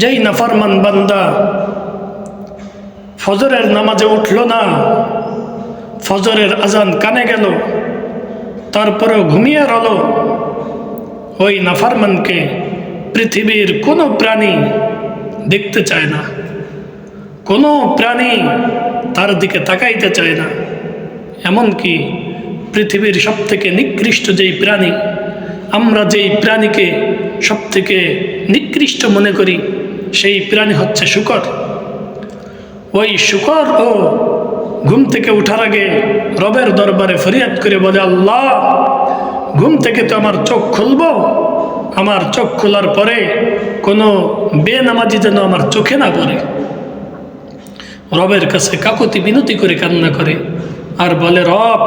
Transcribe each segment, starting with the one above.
যেই নাফারমান বান্দা ফজরের নামাজে উঠল না, ফজরের আজান কানে গেল, তারপরেও ঘুমিয়ে রল ওই নাফারমানকে পৃথিবীর কোনো প্রাণী দেখতে চায় না, কোনো প্রাণী তার দিকে তাকাইতে চায় না। এমনকি পৃথিবীর সবথেকে নিকৃষ্ট যেই প্রাণী, আমরা যেই প্রাণীকে সবথেকে নিকৃষ্ট মনে করি, সেই প্রাণী হচ্ছে শুকর। ওই শুকর ও ঘুম থেকে উঠার আগে রবের দরবারে ফরিয়াদ করে বলে, আল্লাহ, ঘুম থেকে তো আমার চোখ খুলব। আমার চোখ খোলার পরে কোনো বেনামাজি যেন আমার চোখে না পড়ে। রবের কাছে কাকতি বিনতি করে কান্না করে আর বলে, রব,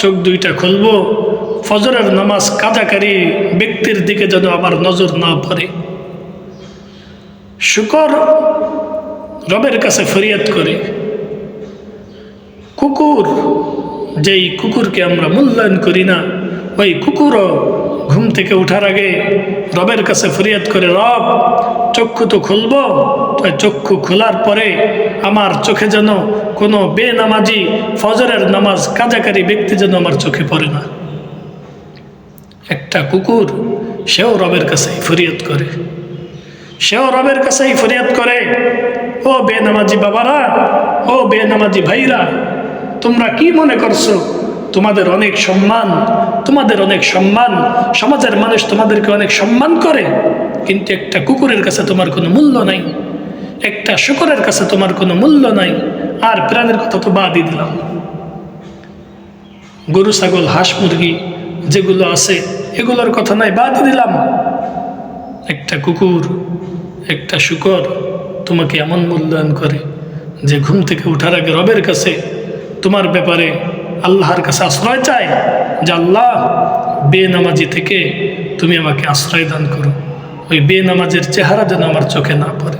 চোখ দুইটা খুলব ফজরের নামাজ কাজাকারী ব্যক্তির দিকে যেন আমার নজর না পড়ে। শুকর রবের কাছে ফরিয়াদ করে। কুকুর, যেই কুকুরকে আমরা মূল্যায়ন করি না, ওই কুকুরও ঘুম থেকে ওঠার আগে রবের কাছে ফরিয়াদ করে, রব, চক্ষু তো খুলব, তো চক্ষু খোলার পরে আমার চোখে যেন কোনো বেনামাজি ফজরের নামাজ কাজাকারী ব্যক্তি যেন আমার চোখে পড়ে না। একটা কুকুর, সেও রবের কাছে ফরিয়াদ করে। সেও রবের কাছেই ফরিয়াদ করে, ও বেনামাজি বাবারা, ও বেনামাজি ভাইরা, তোমরা কি মনে করছ? তোমাদের অনেক সম্মান, তোমাদের অনেক সম্মান, সমাজের মানুষ তোমাদেরকে অনেক সম্মান করে, কিন্তু একটা কুকুরের কাছে তোমার কোনো মূল্য নাই, একটা শুকরের কাছে তোমার কোনো মূল্য নাই, আর প্রাণের কথা তো বাদই দিলাম। গরু, ছাগল, হাঁস, মুরগি যেগুলো আছে, এগুলোর কথা নাই, বাদ দিলাম। একটা কুকুর, একটা শুকর তোমাকে এমন মূল্যায়ন করে যে ঘুম থেকে ওঠার আগে রবের কাছে তোমার ব্যাপারে আল্লাহর কাছে আশ্রয় চায় যে, আল্লাহ, বেনামাজি থেকে তুমি আমাকে আশ্রয় দান করো। ওই বেনামাজের চেহারা যেন আমার চোখে না পড়ে।